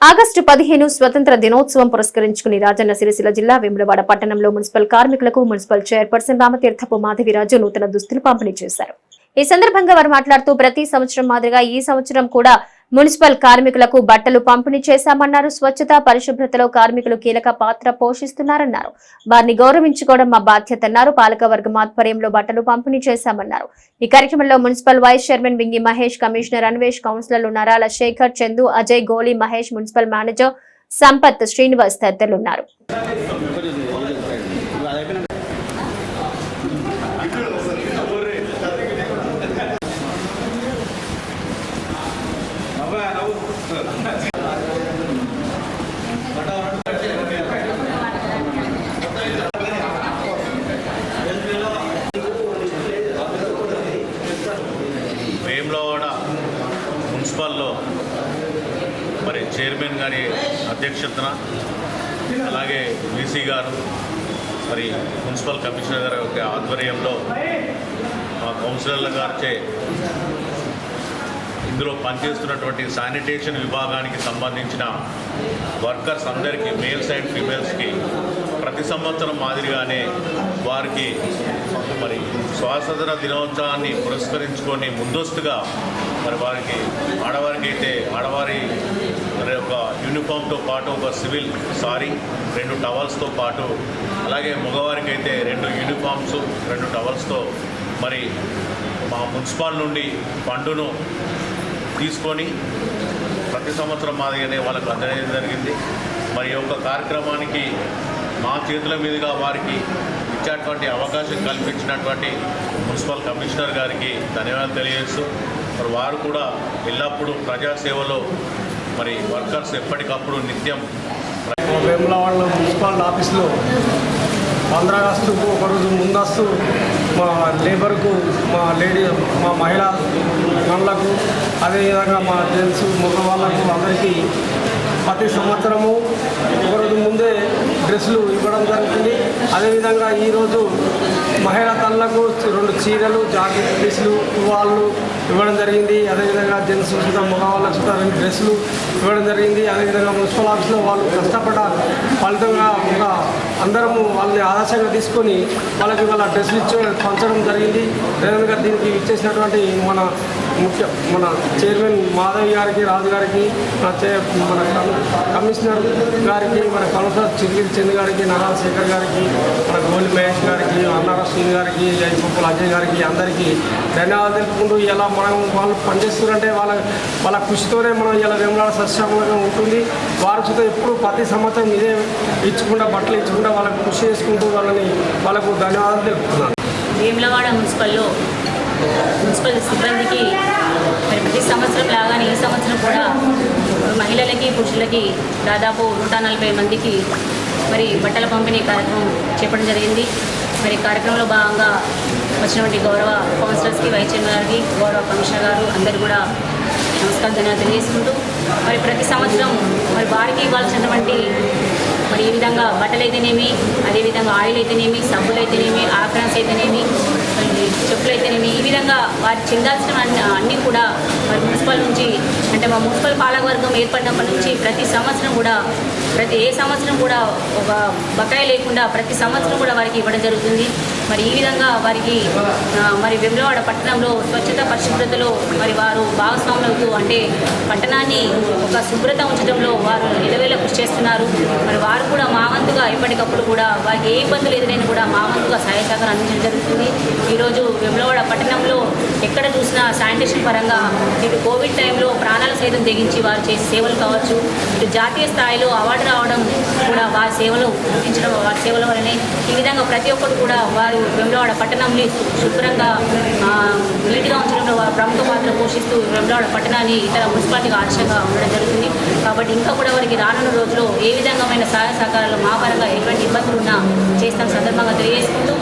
August పదిహేను స్వతంత్ర దినోత్సవం పురస్కరించుకుని రాజన్న సిరిసిల్ల జిల్లా వేములవాడ పట్టణంలో మున్సిపల్ కార్మికులకు మున్సిపల్ చైర్పర్సన్ రామతీర్థపు మాధవిరాజు నూతన దుస్తులు పంపిణీ చేశారు. ఈ సందర్భంగా వారు మాట్లాడుతూ ప్రతి సంవత్సరం మాదిరిగా ఈ సంవత్సరం కూడా మున్సిపల్ కార్మికులకు బట్టలు పంపిణీ చేశామన్నారు. స్వచ్ఛత పరిశుభ్రతలో కార్మికులు కీలక పాత్ర పోషిస్తున్నారన్నారు. వారిని గౌరవించుకోవడం మా బాధ్యత అన్నారు. పాలకవర్గం ఆధ్వర్యంలో బట్టలు పంపిణీ చేశామన్నారు. ఈ కార్యక్రమంలో municipal vice chairman Vingi Mahesh commissioner Anvesh కౌన్సిలర్లు నరాల శేఖర్ చందు అజయ్ గోలి మహేష్ మున్సిపల్ మేనేజర్ సంపత్ శ్రీనివాస్ తదితరులు వేములవాడ మున్సిపల్లో మరి చైర్మన్ గారి అధ్యక్షతన అలాగే వీసీ గారు మరి మున్సిపల్ కమిషనర్ గారి యొక్క ఆధ్వర్యంలో మా కౌన్సిలర్ల గారిచే ఇందులో పనిచేస్తున్నటువంటి శానిటేషన్ విభాగానికి సంబంధించిన వర్కర్స్ అందరికీ మేల్స్ అండ్ ఫీమేల్స్కి ప్రతి సంవత్సరం మాదిరిగానే వారికి మరి స్వాతంత్ర దినోత్సవాన్ని పురస్కరించుకొని ముందస్తుగా మరి వారికి ఆడవారికి అయితే ఆడవారి మరి ఒక యూనిఫామ్తో పాటు ఒక సివిల్ సారీ రెండు టవల్స్తో పాటు అలాగే మగవారికి అయితే రెండు యూనిఫామ్స్ రెండు టవల్స్తో మరి మా మున్సిపాల్ నుండి ఫండును తీసుకొని ప్రతి సంవత్సరం మాదిరిగానే వాళ్ళకు అందజేయడం జరిగింది. మరి యొక్క కార్యక్రమానికి మా చేతుల మీదుగా వారికి ఇచ్చేటువంటి అవకాశం కల్పించినటువంటి మున్సిపల్ కమిషనర్ గారికి ధన్యవాదాలు తెలియజేస్తూ మరి వారు కూడా ఎల్లప్పుడూ ప్రజాసేవలో మరి వర్కర్స్ ఎప్పటికప్పుడు నిత్యం వేములవాడ మున్సిపల్ ఆఫీస్లో పంద్రా ఆగస్టుకు ఒకరోజు ముందస్తు మా లేబర్కు మా లేడీ మా మహిళా మనులకు అదేవిధంగా మా జెంట్స్ మగవాళ్ళకు అందరికీ ప్రతి సంవత్సరము ఒకరోజు ముందే డ్రెస్సులు ఇవ్వడం జరుగుతుంది. అదేవిధంగా ఈరోజు మహిళా తల్లకు రెండు చీరలు జాకెట్ పీసులు తువాళ్ళు ఇవ్వడం జరిగింది. అదేవిధంగా జెంట్స్ సుతా మగవాళ్ళకు సుతా రెండు డ్రెస్సులు ఇవ్వడం జరిగింది. అదేవిధంగా మున్సిపల్ ఆఫీస్లో వాళ్ళు కష్టపడ్డ ఫలితంగా ఒక అందరము వాళ్ళని ఆదర్శంగా తీసుకొని వాళ్ళకి వాళ్ళ డ్రెస్సులు ఇచ్చి పంచడం జరిగింది. అదేవిధంగా దీనికి ఇచ్చేసినటువంటి మన ముఖ్య మన చైర్మన్ మాధవి గారికి రాజు గారికి మన కమిషనర్ గారికి మన కౌన్సిలర్ చిరిగిరి చంద్ గారికి నారాయణ శేఖర్ గారికి మన గోలి మహేష్ గారికి అన్నారా శ్రీని గారికి జయపప్పుల అజయ్ గారికి అందరికీ ధన్యవాదాలు తెలుపుకుంటూ ఇలా మనం వాళ్ళు పనిచేస్తున్నారంటే వాళ్ళ వాళ్ళ కృషితోనే మనం ఇలా వేమలాడ సస్యామలంగా ఉంటుంది. వారి చేత ఎప్పుడు ప్రతి సంవత్సరం ఇదే ఇచ్చుకుంటా బట్టలు ఇచ్చుకుంటా వాళ్ళకి కృషి చేసుకుంటూ వాళ్ళని వాళ్ళకు ధన్యవాదాలు తెలుపుతున్నాను. వేములవాడ మున్సిపల్లో మున్సిపల్ సిబ్బందికి మరి ప్రతి సంవత్సరం లాగానే ఈ సంవత్సరం కూడా మహిళలకి పురుషులకి దాదాపు నూట నలభై మందికి మరి బట్టల పంపిణీ కార్యక్రమం చెప్పడం జరిగింది. మరి కార్యక్రమంలో భాగంగా వచ్చినటువంటి గౌరవ కౌన్సిలర్స్కి వైస్ చైర్మన్ గారికి గౌరవ కమిషనర్ గారు అందరు కూడా నమస్కారం ధన్యవాదాలు తెలియజేసుకుంటూ మరి ప్రతి సంవత్సరం మరి వారికి ఇవ్వాల్సినటువంటి మరి ఈ విధంగా బట్టలు అయితేనేమి అదేవిధంగా ఆయిల్ అయితేనేమి సబ్బులు అయితేనేమి ఆఫ్రాన్స్ అయితేనేమి మరి చెప్పులు అయితేనేమి ఈ విధంగా వారు చెందాల్సిన అన్ని అన్నీ కూడా మరి మున్సిపల్ నుంచి అంటే మా మున్సిపల్ పాలకవర్గం ఏర్పడినప్పటి నుంచి ప్రతి సంవత్సరం కూడా ప్రతి ఏ సంవత్సరం కూడా ఒక బకాయి లేకుండా ప్రతి సంవత్సరం కూడా వారికి ఇవ్వడం జరుగుతుంది. మరి ఈ విధంగా వారికి మరి వెమ్లవాడ పట్టణంలో స్వచ్ఛత పరిశుభ్రతలో మరి వారు భాగస్వాములవుతూ అంటే పట్టణాన్ని ఒక శుభ్రత ఉంచడంలో వారు నిలవేళ కృషి చేస్తున్నారు. మరి వారు కూడా మా వంతుగా ఎప్పటికప్పుడు కూడా వారికి ఏ ఇబ్బందులు ఎదురైనా కూడా మా వంతుగా సహాయ సహకారం అందించడం జరుగుతుంది. ఈరోజు వెమ్లవాడ పట్టణంలో ఎక్కడ చూసినా శానిటేషన్ పరంగా ఇటు కోవిడ్ కోవిడ్ టైంలో ప్రాణాల సైతం తెగించి వారు చేసే సేవలు కావచ్చు జాతీయ స్థాయిలో అవార్డు రావడం కూడా వారి సేవలు గుర్తించడం వారి సేవల వల్లనే ఈ విధంగా ప్రతి ఒక్కరు కూడా వారు వెమ్లవాడ పట్టణంని శుభ్రంగా నీటిగా నీట్గా ఉంచడంలో వారు ప్రముఖ పాత్ర పోషిస్తూ వెమ్లవాడ పట్టణాన్ని ఇతర మున్సిపాలిటీకి ఆదర్శంగా ఉండడం జరుగుతుంది. కాబట్టి ఇంకా కూడా వారికి రానున్న రోజుల్లో ఏ విధంగా సహాయ సహకారాలు మా పరంగా ఎటువంటి ఇబ్బందులు ఉన్నా చేస్తాం సందర్భంగా తెలియజేసుకుంటూ